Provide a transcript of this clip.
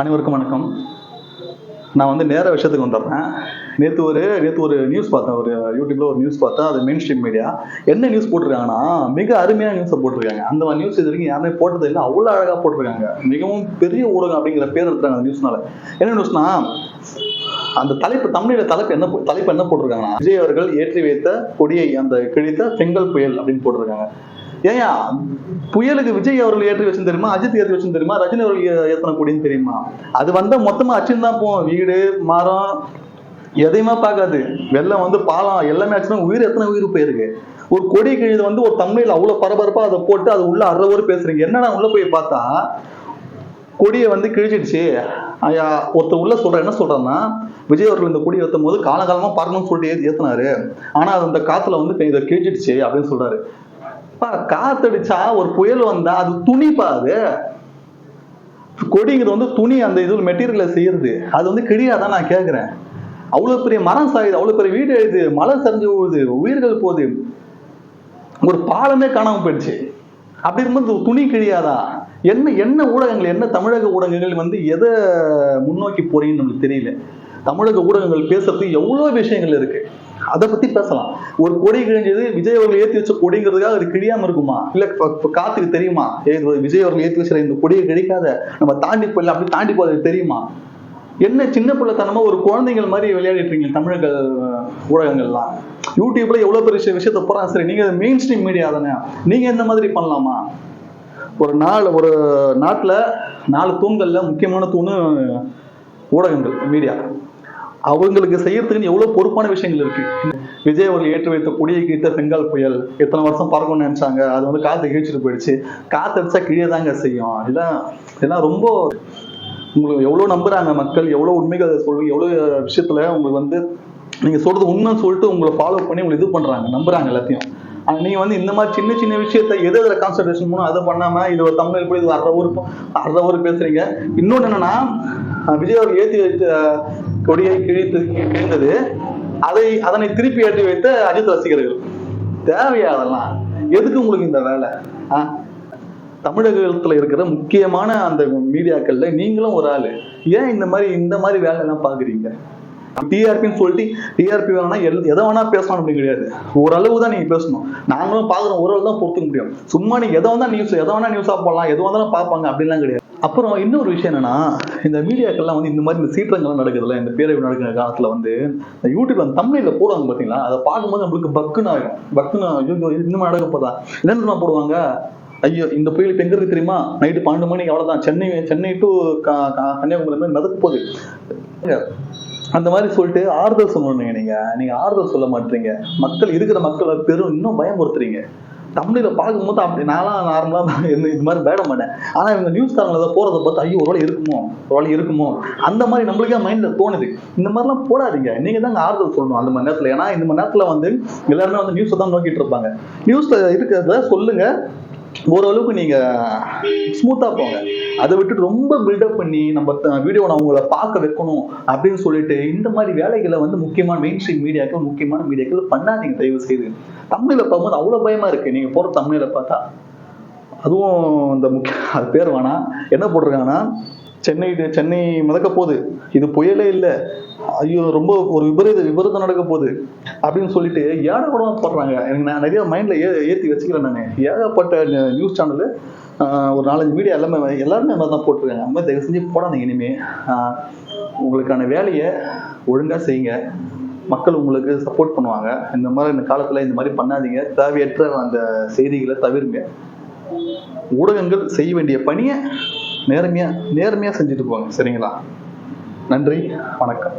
அனைவருக்கும் வணக்கம். நான் வந்து நேர விஷயத்துக்கு வந்துடுறேன். நேற்று ஒரு நேற்று ஒரு நியூஸ் பார்த்தேன். ஒரு யூடியூப்ல ஒரு நியூஸ் பார்த்தேன். அது மெயின் ஸ்ட்ரீம் மீடியா என்ன நியூஸ் போட்டிருக்காங்கன்னா மிக அருமையான நியூஸை போட்டிருக்காங்க. அந்த மாதிரி நியூஸ் இது வரைக்கும் யாருமே போட்டது இல்லை. அவ்வளோ அழகாக போட்டிருக்காங்க. மிகவும் பெரிய ஊடகம் அப்படிங்கிற பேர் எடுத்துறாங்க அந்த நியூஸ்னால என்ன நியூஸ்னா அந்த தலைப்பு தமிழில தலைப்பு என்ன தலைப்பு என்ன போட்டிருக்காங்கன்னா விஜய் அவர்கள் ஏற்றி வைத்த கொடியை அந்த கிழித்த செங்கல் புயல் அப்படின்னு போட்டிருக்காங்க. ஏயா புயலுக்கு விஜய் அவர்கள் ஏற்றி வச்சு தெரியுமா? அஜித் ஏற்றி வச்சு தெரியுமா? ரஜினி அவர்கள் ஏற்றின ஏத்தின தெரியுமா? அது வந்தா மொத்தமா அச்சுன்னு தான் போவோம். வீடு மரம் எதையுமே பார்க்காது. வெள்ளம் வந்து பாலம் எல்லாமே ஆச்சுன்னா உயிர் எத்தனை உயிர் போயிருக்கு? ஒரு கொடி கிழிது வந்து ஒரு தமிழில் அவ்வளவு பரபரப்பா அதை போட்டு அது உள்ள அரை பேசுறீங்க. என்னன்னா உள்ள போய் பார்த்தா? கொடியை வந்து கிழிச்சிடுச்சு. ஐயா ஒருத்தர் உள்ள சொல்ற என்ன சொல்றாருன்னா விஜய் அவர்கள் இந்த கொடி ஏத்தும் போது காலகாலமா பறக்கணும்னு சொல்லிட்டு ஏத்தி ஏத்துனாரு. ஆனா அது அந்த காத்துல வந்து இதை கிழிச்சிடுச்சு அப்படின்னு சொல்றாரு. பா காத்தடிச்சா ஒரு புயல் வந்தா அது துணிப்பா அது. கொடிங்கிறது வந்து துணி அந்த இது மெட்டீரியல செய்யறது. அது வந்து கிழியாதான் நான் கேட்குறேன் அவ்வளவு பெரிய மரம் சாயுது அவ்வளவு பெரிய வீடு எழுது மழை சரிஞ்சு போகுது உயிர்கள் போகுது. ஒரு பாலமே காணாம போயிடுச்சு. அப்படி இருக்கும்போது துணி கிழியாதா என்ன என்ன ஊடகங்கள் என்ன தமிழக ஊடகங்கள் வந்து எதை முன்னோக்கி போறீங்கன்னு நம்மளுக்கு தெரியல. தமிழக ஊடகங்கள் பேசுறதுக்கு எவ்வளோ விஷயங்கள் இருக்குது அதை பத்தி பேசலாம். ஒரு கொடி கிழிஞ்சது விஜய் அவர்கள் ஏத்தி வச்ச கொடிங்கிறதுக்காக அது கிழியாம இருக்குமா? இல்ல காத்துக்கு தெரியுமா? விஜய் அவர்கள் ஏத்தி வச்சுற இந்த கொடியை கிழிக்காத நம்ம தாண்டி போயிடலாம் அப்படி தாண்டி போறது தெரியுமா? என்ன சின்ன பிள்ளைத்தனமா ஒரு குழந்தைகள் மாதிரி விளையாடிட்டு இருக்கீங்க தமிழக ஊடகங்கள்லாம். யூடியூப்ல எவ்வளவு பெரிய விஷயத்த போறான் சரி நீங்க மெயின் ஸ்ட்ரீம் மீடியா தானே? நீங்க இந்த மாதிரி பண்ணலாமா? ஒரு நாள் ஒரு நாட்டுல நாலு தூண்கள்ல முக்கியமான தூணு ஊடகங்கள் மீடியா அவங்களுக்கு செய்யறதுக்குன்னு எவ்வளவு பொறுப்பான விஷயங்கள் இருக்கு? விஜய் அவர்கள் ஏற்றி வைத்த கொடியை கீழ்த்த செங்கால் புயல் எத்தனை வருஷம் பறக்கணும்னு நினைச்சாங்க. அது வந்து காத்து கிழிச்சிட்டு போயிடுச்சு. காத்து அடிச்சா கிழியதாங்க செய்யும். இதெல்லாம் இதெல்லாம் ரொம்ப உங்களுக்கு எவ்வளவு நம்புறாங்க மக்கள் எவ்வளவு உண்மைகள் சொல்லுங்க எவ்வளவு விஷயத்துல உங்களுக்கு வந்து நீங்க சொல்றது உண்மைன்னு சொல்லிட்டு உங்களை ஃபாலோ பண்ணி உங்களை இது பண்றாங்க நம்புறாங்க எல்லாத்தையும். நீங்க வந்து இந்த மாதிரி சின்ன சின்ன விஷயத்த எது எதுல கான்சன்ட்ரேஷன் பண்ணணும் அதை பண்ணாம இது ஒரு தமிழ் போய் இது அரை ஊர் அரை ஊர் பேசுறீங்க. இன்னொன்னு என்னன்னா விஜய் அவர் ஏத்தி வைத்த கொடியை கிழித்து கிழிந்தது அதை அதனை திருப்பி ஏற்றி வைத்த அஜித் ரசிகர்கள். தேவையா அதெல்லாம்? எதுக்கு உங்களுக்கு இந்த வேலை? ஆஹ் தமிழகத்துல இருக்கிற முக்கியமான அந்த மீடியாக்கள்ல நீங்களும் ஒரு ஆளு. ஏன் இந்த மாதிரி இந்த மாதிரி வேலை எல்லாம் பாக்குறீங்க டிஆர்பின்னு சொல்லிட்டு டிஆர்பி வேணா எல்- எதை வேணா பேசணும் அப்படி கிடையாது. ஓரளவு தான் நீங்க பேசணும். நாங்களும் பாக்குறோம் ஓரளவு தான் பொறுத்துக்க முடியும். சும்மா நீங்க எதை வந்தா நியூஸ் எதை வேணா நியூஸா போடலாம் எது வந்தாலும் பார்ப்பாங்க அப்படின்லாம் கிடையாது. அப்புறம் இன்னொரு விஷயம் என்னன்னா இந்த மீடியாக்கள்லாம் வந்து இந்த மாதிரி இந்த சீற்றங்கள்லாம் நடக்குதுல்ல இந்த பேரவை நடக்கிற காலத்துல வந்து இந்த யூடியூப்ல அந்த தமிழில் போடுவாங்க பாத்தீங்களா? அதை பார்க்கும்போது நம்மளுக்கு பக்குன்னு ஆகும் பக்குன்னு ஐயோ இது இன்னும் நடக்க போதா? என்னென்ன போடுவாங்க? ஐயோ இந்த புயல் இப்ப எங்க இருக்கு தெரியுமா? நைட்டு பன்னெண்டு மணிக்கு அவ்வளவுதான். சென்னை சென்னை டு கன்னியாகுமரி மாதிரி மிதக்க போகுது. அந்த மாதிரி சொல்லிட்டு ஆறுதல் சொல்லணுங்க நீங்க நீங்க ஆறுதல் சொல்ல மாட்டீங்க. மக்கள் இருக்கிற மக்களை பெரும் இன்னும் பயமுறுத்துறீங்க. தமிழில் பார்க்கும்போது அப்படி நான்லாம் நார்மலாக இந்த இது மாதிரி பேட மாட்டேன். ஆனால் இவங்க நியூஸ் காரங்களை ஏதோ பார்த்து ஐயோ ஒரு வேலை இருக்குமோ? ஒரு வேலை இருக்குமோ? அந்த மாதிரி நம்மளுக்கே மைண்டில் தோணுது. இந்த மாதிரிலாம் போடாதீங்க. நீங்கள் தாங்க ஆறுதல் சொல்லணும் அந்த மணி நேரத்தில். ஏன்னா இந்த மணி நேரத்தில் வந்து எல்லாருமே வந்து நியூஸை தான் நோக்கிட்டு இருப்பாங்க. நியூஸில் இருக்கிறத சொல்லுங்கள் ஓரளவுக்கு நீங்க ஸ்மூத்தா போங்க. அதை விட்டுட்டு ரொம்ப பில்டப் பண்ணி நம்ம வீடியோ நான் உங்களை பார்க்க வைக்கணும் அப்படின்னு சொல்லிட்டு இந்த மாதிரி வேலைகளை வந்து முக்கியமான மெயின் ஸ்ட்ரீம் மீடியாக்கள் முக்கியமான மீடியாக்கள் பண்ணாதீங்க. தயவு செய்து தமிழில் பார்க்கும்போது அவ்வளோ பயமா இருக்கு. நீங்க போற தமிழில் பார்த்தா அதுவும் இந்த முக்கிய அது பேர் வேணாம். என்ன போட்டிருக்காங்கன்னா சென்னை சென்னை மிதக்க போகுது. இது புயலே இல்லை. ஐயோ ரொம்ப ஒரு விபரீத விபரீதம் நடக்க போகுது. அப்படின்னு சொல்லிட்டு கூட போடுறாங்க. எனக்கு நான் நிறைய மைண்டில் ஏ ஏற்றி வச்சுக்கிறேன் நான். ஏகப்பட்ட நியூஸ் சேனலு ஒரு நாலஞ்சு மீடியா எல்லாமே எல்லாருமே மாதிரி தான் போட்டிருக்காங்க. அந்த மாதிரி தயவு செஞ்சு போடாதீங்க இனிமே. உங்களுக்கான வேலையை ஒழுங்காக செய்யுங்க. மக்கள் உங்களுக்கு சப்போர்ட் பண்ணுவாங்க. இந்த மாதிரி இந்த காலத்தில் இந்த மாதிரி பண்ணாதீங்க. தேவையற்ற அந்த செய்திகளை தவிருங்க. ஊடகங்கள் செய்ய வேண்டிய பணியை நேர்மையா நேர்மையா செஞ்சுட்டு போங்க சரிங்களா? நன்றி வணக்கம்.